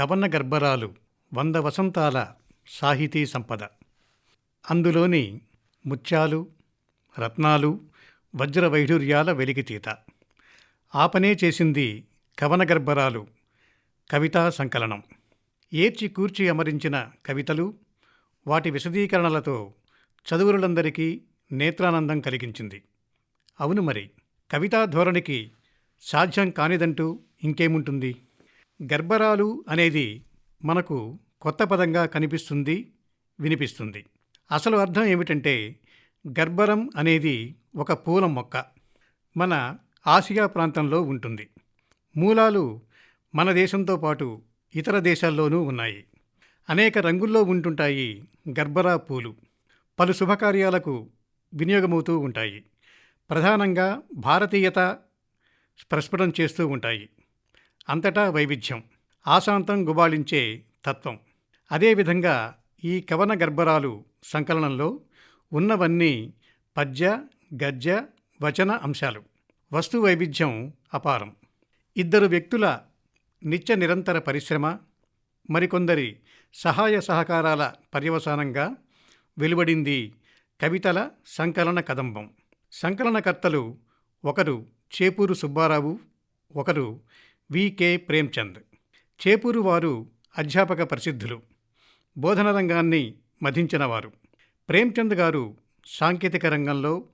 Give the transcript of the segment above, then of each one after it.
కవన గర్భరాలు వంద వసంతాల సాహితీ సంపద. అందులోని ముత్యాలు రత్నాలు వజ్ర వైఢూర్యాల వెలికితీత ఆపనే చేసింది కవన గర్భరాలు కవితా సంకలనం. ఏర్చి కూర్చి అమరించిన కవితలు వాటి విశదీకరణలతో చదువురులందరికీ నేత్రానందం కలిగించింది. అవును మరి కవితా ధోరణికి సాధ్యం కానిదంటూ ఇంకేముంటుంది? గర్భరాలు అనేది మనకు కొత్త పదంగా కనిపిస్తుంది వినిపిస్తుంది. అసలు అర్థం ఏమిటంటే గర్భరం అనేది ఒక పూల మొక్క. మన ఆసియా ప్రాంతంలో ఉంటుంది. మూలాలు మన దేశంతో పాటు ఇతర దేశాల్లోనూ ఉన్నాయి. అనేక రంగుల్లో ఉంటుంటాయి గర్భరా పూలు. పలు శుభకార్యాలకు వినియోగమవుతూ ఉంటాయి. ప్రధానంగా భారతీయత ప్రస్ఫుటం చేస్తూ ఉంటాయి. అంతటా వైవిధ్యం ఆశాంతం గుబాళించే తత్వం. అదేవిధంగా ఈ కవన గర్భరాలు సంకలనంలో ఉన్నవన్నీ పద్య గద్య వచన అంశాలు. వస్తు వైవిధ్యం అపారం. ఇద్దరు వ్యక్తుల నిత్య నిరంతర పరిశ్రమ మరికొందరి సహాయ సహకారాల పర్యవసానంగా వెలువడింది కవితల సంకలన కదంబం. సంకలనకర్తలు ఒకరు చేపూరు సుబ్బారావు ఒకరు వికే ప్రేమ్చంద్. చేపూరు వారు అధ్యాపక ప్రసిద్ధులు. బోధన రంగాన్ని మధించినవారు ప్రేమ్చంద్ గారు సాంకేతిక రంగంలో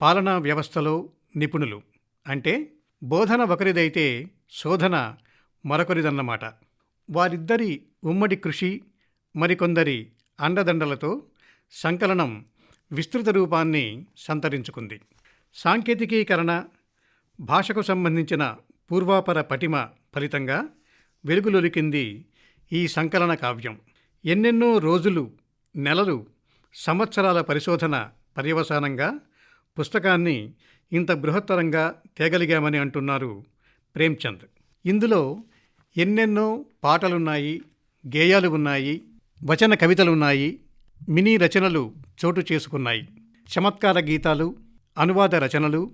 పాలనా వ్యవస్థలో నిపుణులు. అంటే బోధన ఒకరిదైతే శోధన మరొకరిదన్నమాట. వారిద్దరి ఉమ్మడి కృషి మరికొందరి అండదండలతో సంకలనం విస్తృత రూపాన్ని సంతరించుకుంది. సాంకేతికీకరణ భాషకు సంబంధించిన పూర్వాపర పటిమ ఫలితంగా వెలుగులొలికింది ఈ సంకలన కావ్యం. ఎన్నెన్నో రోజులు నెలలు సంవత్సరాల పరిశోధన పర్యవసానంగా పుస్తకాన్ని ఇంత బృహత్తరంగా తేగలిగామని అంటున్నారు ప్రేమ్చంద్. ఇందులో ఎన్నెన్నో పాటలున్నాయి గేయాలు ఉన్నాయి వచన కవితలున్నాయి మినీ రచనలు చోటు చేసుకున్నాయి. చమత్కార గీతాలు అనువాద రచనలు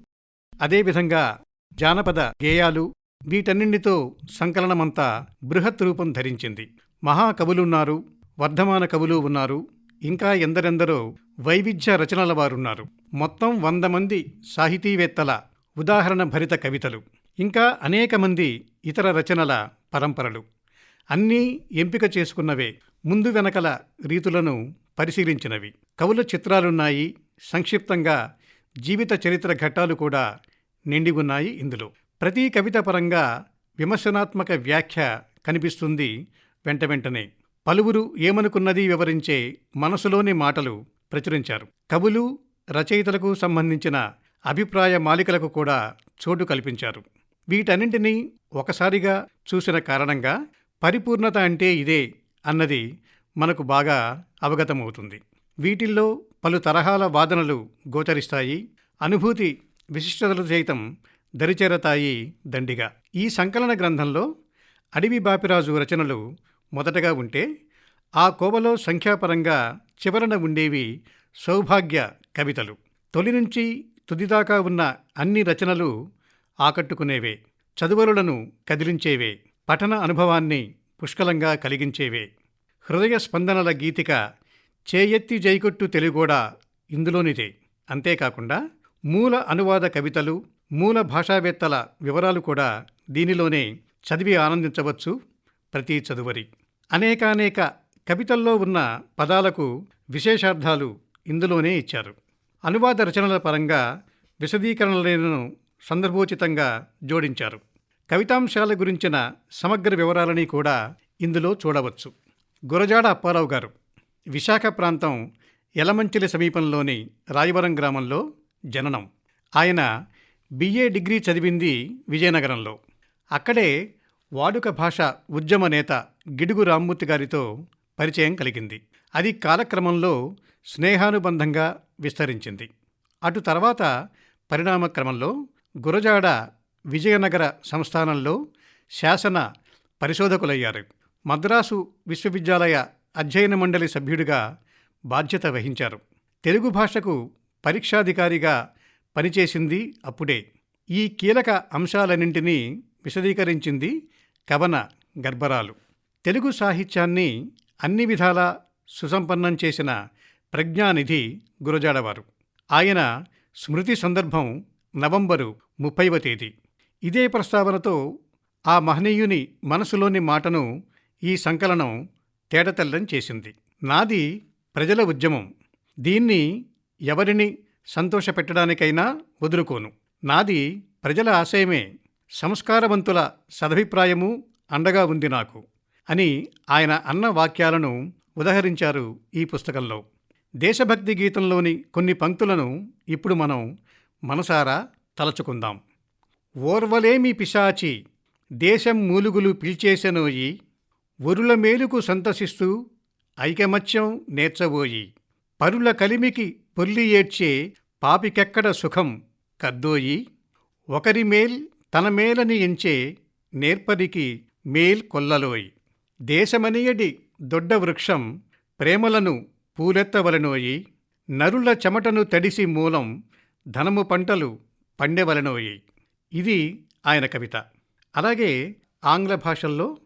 అదేవిధంగా జానపద గేయాలు వీటన్నింటితో సంకలనమంతా బృహత్ రూపం ధరించింది. మహాకవులున్నారు వర్ధమాన కవులు ఉన్నారు ఇంకా ఎందరెందరో వైవిధ్య రచనల వారున్నారు. మొత్తం వంద మంది సాహితీవేత్తల ఉదాహరణ భరిత కవితలు. ఇంకా అనేక మంది ఇతర రచనల పరంపరలు. అన్నీ ఎంపిక చేసుకున్నవే ముందు వెనకల రీతులను పరిశీలించినవి. కవుల చిత్రాలున్నాయి సంక్షిప్తంగా జీవిత చరిత్ర ఘట్టాలు కూడా నిండి ఉన్నాయి ఇందులో. ప్రతి కవిత పరంగా విమర్శనాత్మక వ్యాఖ్య కనిపిస్తుంది వెంట వెంటనే. పలువురు ఏమనుకున్నది వివరించే మనసులోని మాటలు ప్రచురించారు. కవులు రచయితలకు సంబంధించిన అభిప్రాయ మాలికలకు కూడా చోటు కల్పించారు. వీటన్నింటినీ ఒకసారిగా చూసిన కారణంగా పరిపూర్ణత అంటే ఇదే అన్నది మనకు బాగా అవగతమవుతుంది. వీటిల్లో పలు తరహాల వాదనలు గోచరిస్తాయి. అనుభూతి విశిష్టతలు సైతం దరిచేరతాయి దండిగా. ఈ సంకలన గ్రంథంలో అడవి బాపిరాజు రచనలు మొదటగా ఉంటే ఆ కోవలో సంఖ్యాపరంగా చివరన ఉండేవి సౌభాగ్య కవితలు. తొలి నుంచి తుదిదాకా ఉన్న అన్ని రచనలు ఆకట్టుకునేవే చదువరులను కదిలించేవే పఠన అనుభవాన్ని పుష్కలంగా కలిగించేవే. హృదయ స్పందనల గీతిక చేయెత్తి జైకొట్టు తెలుగోడా ఇందులోనిదే. అంతేకాకుండా మూల అనువాద కవితలు మూల భాషావేత్తల వివరాలు కూడా దీనిలోనే చదివి ఆనందించవచ్చు ప్రతి చదువరి. అనేకానేక కవితల్లో ఉన్న పదాలకు విశేషార్థాలు ఇందులోనే ఇచ్చారు. అనువాద రచనల పరంగా విశదీకరణలను సందర్భోచితంగా జోడించారు. కవితాంశాల గురించిన సమగ్ర వివరాలని కూడా ఇందులో చూడవచ్చు. గురజాడ అప్పారావు గారు విశాఖ ప్రాంతం ఎలమంచిలి సమీపంలోని రాయవరం గ్రామంలో జననం. ఆయన బిఏ డిగ్రీ చదివింది విజయనగరంలో. అక్కడే వాడుక భాష ఉద్యమ నేత గిడుగు రామ్మూర్తి గారితో పరిచయం కలిగింది. అది కాలక్రమంలో స్నేహానుబంధంగా విస్తరించింది. అటు తర్వాత పరిణామ క్రమంలో గురజాడ విజయనగర సంస్థానంలో శాసన పరిశోధకులయ్యారు. మద్రాసు విశ్వవిద్యాలయ అధ్యయన మండలి సభ్యుడిగా బాధ్యత వహించారు. తెలుగు భాషకు పరీక్షాధికారిగా పనిచేసింది అప్పుడే. ఈ కీలక అంశాలన్నింటినీ విశదీకరించింది కవన గర్భరాలు. తెలుగు సాహిత్యాన్ని అన్ని విధాలా సుసంపన్నం చేసిన ప్రజ్ఞానిధి గురజాడవారు. ఆయన స్మృతి సందర్భం నవంబరు ముప్పైవ తేదీ. ఇదే ప్రస్తావనతో ఆ మహనీయుని మనసులోని మాటను ఈ సంకలనం తేడతెల్లం చేసింది. నాది ప్రజల ఉద్యమం. దీన్ని ఎవరిని సంతోషపెట్టడానికైనా వదులుకోను. నాది ప్రజల ఆశయమే సంస్కారవంతుల సదభిప్రాయము అండగా ఉంది నాకు అని ఆయన అన్న వాక్యాలను ఉదహరించారు ఈ పుస్తకంలో. దేశభక్తి గీతంలోని కొన్ని పంక్తులను ఇప్పుడు మనం మనసారా తలచుకుందాం. ఓర్వలేమి పిశాచి దేశం మూలుగులు పిలిచేసెనోయి ఒరుల మేలుకు సంతసిస్తూ ఐకమత్యం నేర్చబోయి పరుల కలిమికి పొల్లి ఏడ్చే పాపికెక్కడ సుఖం కద్దోయి ఒకరి మేల్ తన మేలని ఎంచే నేర్పరికి మేల్ కొల్లలోయి. దేశమనియడి దొడ్డ వృక్షం ప్రేమలను పూలెత్తవలనోయి. నరుల చెమటను తడిసి మూలం ధనము పంటలు పండెవలనోయి. ఇది ఆయన కవిత. అలాగే ఆంగ్ల భాషల్లో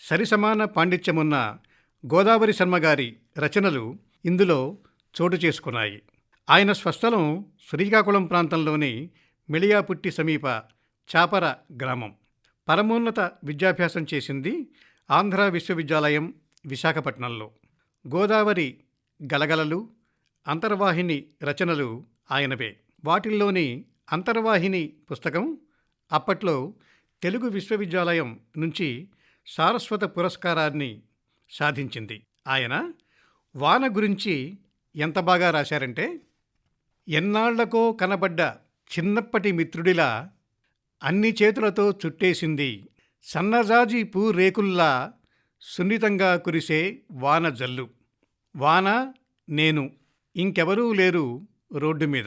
సరిసమాన పాండిత్యమున్న గోదావరి శర్మ గారి రచనలు ఇందులో చోటు చేసుకున్నాయి. ఆయన స్వస్థలం శ్రీకాకుళం ప్రాంతంలోని మిళియాపుట్టి సమీప చాపర గ్రామం. పరమోన్నత విద్యాభ్యాసం చేసింది ఆంధ్ర విశ్వవిద్యాలయం విశాఖపట్నంలో. గోదావరి గలగలలు అంతర్వాహిని రచనలు ఆయనవే. వాటిల్లోని అంతర్వాహిని పుస్తకం అప్పట్లో తెలుగు విశ్వవిద్యాలయం నుంచి సారస్వత పురస్కారాన్ని సాధించింది. ఆయన వాన గురించి ఎంత బాగా రాశారంటే ఎన్నాళ్ళకో కనబడ్డ చిన్నప్పటి మిత్రుడిలా అన్ని చేతులతో చుట్టేసింది. సన్నజాజి పూ రేకుల్లా సున్నితంగా కురిసే వాన జల్లు. వాన నేను ఇంకెవరూ లేరు రోడ్డు మీద.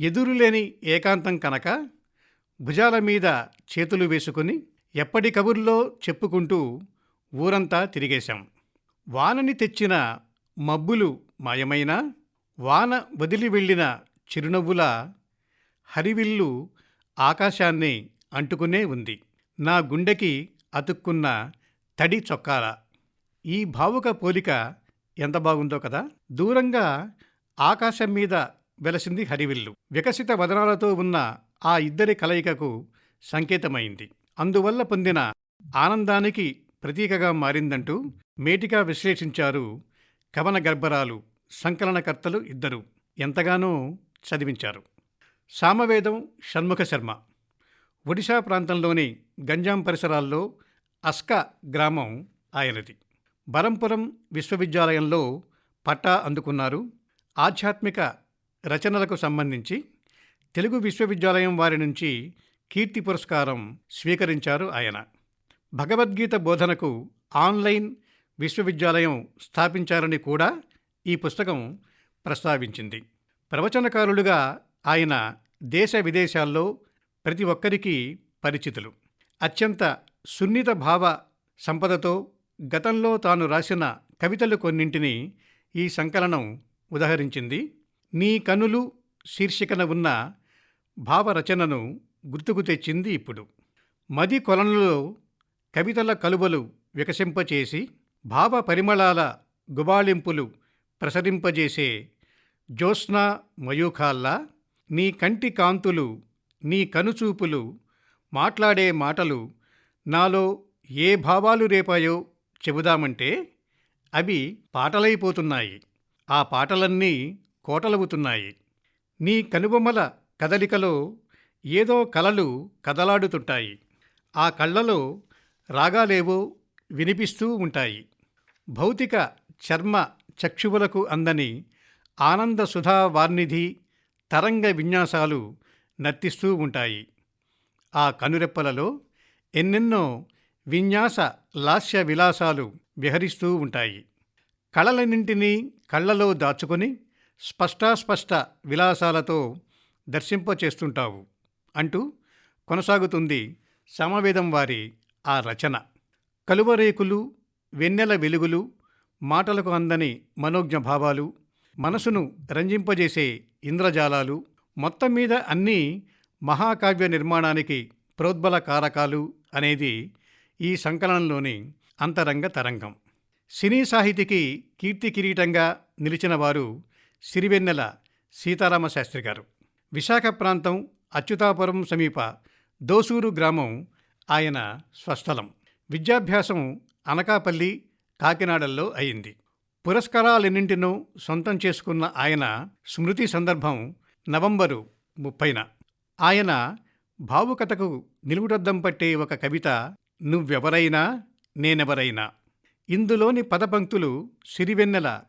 ఎదురులేని ఏకాంతం కనుక భుజాల మీద చేతులు వేసుకుని ఎప్పటి కబుర్లో చెప్పుకుంటూ ఊరంతా తిరిగేశాం. వానని తెచ్చిన మబ్బులు మాయమైనా వాన వదిలి వెళ్ళిన చిరునవ్వులా హరివిల్లు ఆకాశాన్ని అంటుకునే ఉంది. నా గుండెకి అతుక్కున్న తడి చొక్కాల. ఈ భావుక పోలిక ఎంత బాగుందో కదా? దూరంగా ఆకాశం మీద వెలసింది హరివిల్లు. వికసిత వదనాలతో ఉన్న ఆ ఇద్దరి కలయికకు సంకేతమైంది. అందువల్ల పొందిన ఆనందానికి ప్రతీకగా మారిందంటూ మేటిగా విశ్లేషించారు కవన గర్భరాలు సంకలనకర్తలు ఇద్దరు. ఎంతగానో చదివించారు. సామవేదం షణ్ముఖ శర్మ. ఒడిశా ప్రాంతంలోని గంజాం పరిసరాల్లో అస్క గ్రామం ఆయనది. బరంపురం విశ్వవిద్యాలయంలో పట్టా అందుకున్నారు. ఆధ్యాత్మిక రచనలకు సంబంధించి తెలుగు విశ్వవిద్యాలయం వారి నుంచి కీర్తి పురస్కారం స్వీకరించారు ఆయన. భగవద్గీత బోధనకు ఆన్లైన్ విశ్వవిద్యాలయం స్థాపించారని కూడా ఈ పుస్తకం ప్రస్తావించింది. ప్రవచనకారులుగా ఆయన దేశ విదేశాల్లో ప్రతి ఒక్కరికి పరిచితులు. అత్యంత సున్నిత భావ సంపదతో గతంలో తాను రాసిన కవితలు కొన్నింటిని ఈ సంకలనం ఉదహరించింది. నీ కనులు శీర్షికన ఉన్న భావరచనను గుర్తుకు తెచ్చింది ఇప్పుడు. మది కొలనులో కవితల కలువలు వికసింపచేసి భావ పరిమళాల గుబాళింపులు ప్రసరింపజేసే జ్యోత్స్నా మయూఖాల్లా నీ కంటి కాంతులు నీ కనుచూపులు మాట్లాడే మాటలు నాలో ఏ భావాలు రేపాయో చెబుదామంటే అవి పాటలైపోతున్నాయి. ఆ పాటలన్నీ కోటలవుతున్నాయి. నీ కనుబొమ్మల కదలికలో ఏదో కలలు కదలాడుతుంటాయి. ఆ కళ్ళలో రాగాలేవో వినిపిస్తూ ఉంటాయి. భౌతిక చర్మ చక్షువులకు అందని ఆనంద సుధా వార్నిధి తరంగ విన్యాసాలు నర్తిస్తూ ఉంటాయి. ఆ కనురెప్పలలో ఎన్నెన్నో విన్యాస లాస్య విలాసాలు విహరిస్తూ ఉంటాయి. కళలన్నింటినీ కళ్ళలో దాచుకొని స్పష్టాస్పష్ట విలాసాలతో దర్శింపచేస్తుంటావు అంటూ కొనసాగుతుంది సమవేదం వారి ఆ రచన. కలువరేకులు వెన్నెల వెలుగులు మాటలకు అందని మనోజ్ఞ భావాలు మనసును రంజింపజేసే ఇంద్రజాలాలు మొత్తం మీద అన్నీ మహాకావ్య నిర్మాణానికి ప్రోద్బల కారకాలు అనేది ఈ సంకలనంలోని అంతరంగ తరంగం. సినీ సాహితీకి కీర్తి కిరీటంగా నిలిచిన వారు సిరివెన్నెల సీతారామ శాస్త్రి గారు. విశాఖ ప్రాంతం అచ్యుతాపురం సమీప దోసూరు గ్రామం ఆయన స్వస్థలం. విద్యాభ్యాసం అనకాపల్లి కాకినాడల్లో అయింది. పురస్కారాలెన్నింటినూ సొంతం చేసుకున్న ఆయన స్మృతి సందర్భం నవంబరు ముప్పైన. ఆయన భావుకథకు నిలువుటద్దం పట్టే ఒక కవిత నువ్వెవరైనా నేనెవరైనా. ఇందులోని పదపంక్తులు సిరివెన్నెల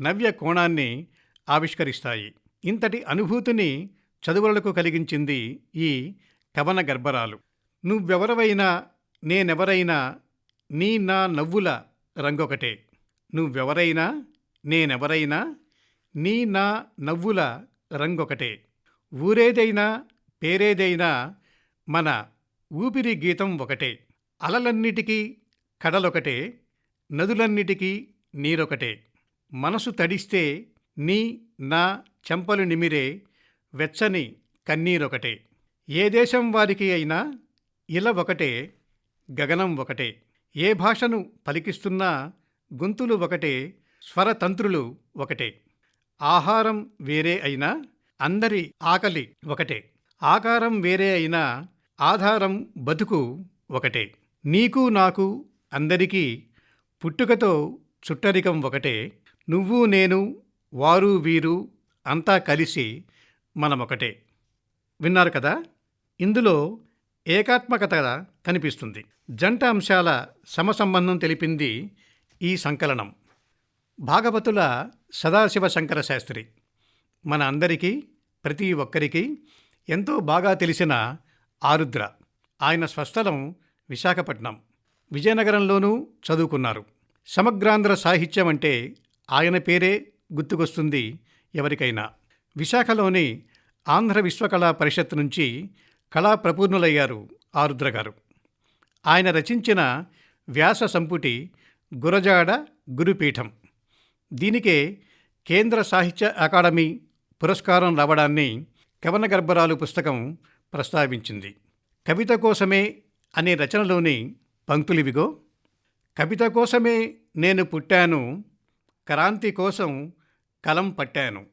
నవ్య కోణాన్ని ఆవిష్కరిస్తాయి. ఇంతటి అనుభూతిని చదువులకు కలిగించింది ఈ కవన గర్భరాలు. నువ్వెవరవైనా నేనెవరైనా నీ నా నవ్వుల రంగొకటే. నువ్వెవరైనా నేనెవరైనా నీ నా నవ్వుల రంగొకటే. ఊరేదైనా పేరేదైనా మన ఊపిరి గీతం ఒకటే. అలలన్నిటికీ కడలొకటే నదులన్నిటికీ నీరొకటే. మనసు తడిస్తే నీ నా చెంపలు నిమిరే వెచ్చని కన్నీరొకటే. ఏ దేశం వారికి అయినా ఇల ఒకటే గగనం ఒకటే. ఏ భాషను పలికిస్తున్నా గొంతులు ఒకటే స్వరతంత్రులు ఒకటే. ఆహారం వేరే అయినా అందరి ఆకలి ఒకటే. ఆకారం వేరే అయినా ఆధారం బతుకు ఒకటే. నీకు నాకు అందరికీ పుట్టుకతో చుట్టరికం ఒకటే. నువ్వు నేను వారు వీరు అంతా కలిసి మనమొకటే. విన్నారు కదా? ఇందులో ఏకాత్మకత కనిపిస్తుంది. జంట అంశాల సమసంబంధం తెలిపింది ఈ సంకలనం. భాగవతుల సదాశివ శంకర శాస్త్రి. మన అందరికీ ప్రతి ఒక్కరికి ఎంతో బాగా తెలిసిన ఆరుద్ర. ఆయన స్వస్థలం విశాఖపట్నం. విజయనగరంలోనూ చదువుకున్నారు. సమగ్రాంధ్ర సాహిత్యం అంటే ఆయన పేరే గుర్తుకొస్తుంది ఎవరికైనా. విశాఖలోని ఆంధ్ర విశ్వకళా పరిషత్ నుంచి కళా ప్రపూర్ణులయ్యారు ఆరుద్ర గారు. ఆయన రచించిన వ్యాస సంపుటి గురజాడ గురుపీఠం. దీనికే కేంద్ర సాహిత్య అకాడమీ పురస్కారం రావడాన్ని కవన గర్భరాలు పుస్తకం ప్రస్తావించింది. కవిత కోసమే అనే రచనలోని పంక్తులివిగో కవిత కోసమే నేను పుట్టాను క్రాంతి కోసం కలం పట్టాను.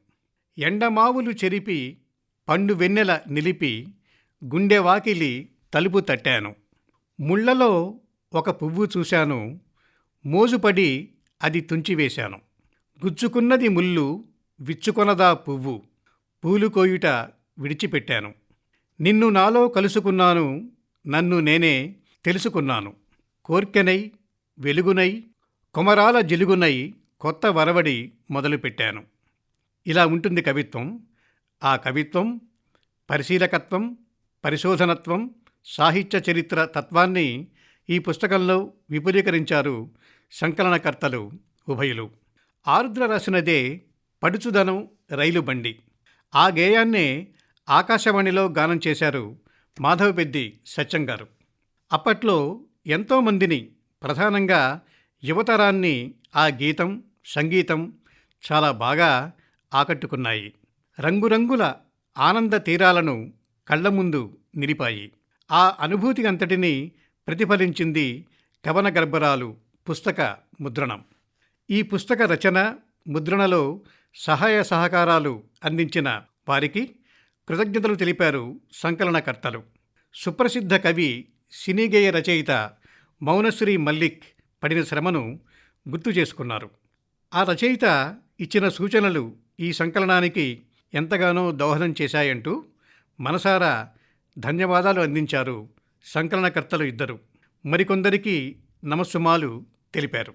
ఎండమావులు చెరిపి పండు వెన్నెల నిలిపి గుండె వాకిలి తలుపు తట్టాను. ముళ్ళలో ఒక పువ్వు చూశాను మోజుపడి అది తుంచివేశాను. గుచ్చుకున్నది ముల్లు విచ్చుకొనదా పువ్వు. పూలు కోయుట విడిచిపెట్టాను. నిన్ను నాలో కలుసుకున్నాను నన్ను నేనే తెలుసుకున్నాను. కోర్కెనై వెలుగునై కొమరాల జిలుగునై కొత్త వరవడి మొదలుపెట్టాను. ఇలా ఉంటుంది కవిత్వం. ఆ కవిత్వం పరిశీలకత్వం పరిశోధనత్వం సాహిత్య చరిత్ర తత్వాన్ని ఈ పుస్తకంలో విపులీకరించారు సంకలనకర్తలు ఉభయులు. ఆరుద్ర రాసినదే పడుచుదనం రైలు బండి. ఆ గేయాన్నే ఆకాశవాణిలో గానం చేశారు మాధవపెద్ది సత్యం గారు. అప్పట్లో ఎంతోమందిని ప్రధానంగా యువతరాన్ని ఆ గీతం సంగీతం చాలా బాగా ఆకట్టుకున్నాయి. రంగురంగుల ఆనంద తీరాలను కళ్ళ ముందు నిలిపాయి. ఆ అనుభూతి అంతటినీ ప్రతిఫలించింది కవన గర్భరాలు పుస్తక ముద్రణం. ఈ పుస్తక రచన ముద్రణలో సహాయ సహకారాలు అందించిన వారికి కృతజ్ఞతలు తెలిపారు సంకలనకర్తలు. సుప్రసిద్ధ కవి సినీగేయ రచయిత మౌనశ్రీ మల్లిక్ పడిన శ్రమను గుర్తు చేసుకున్నారు. ఆ రచయిత ఇచ్చిన సూచనలు ఈ సంకలనానికి ఎంతగానో దోహదం చేశాయంటూ మనసారా ధన్యవాదాలు అందించారు సంకలనకర్తలు ఇద్దరు. మరికొందరికి నమస్సుమాలు తెలిపారు.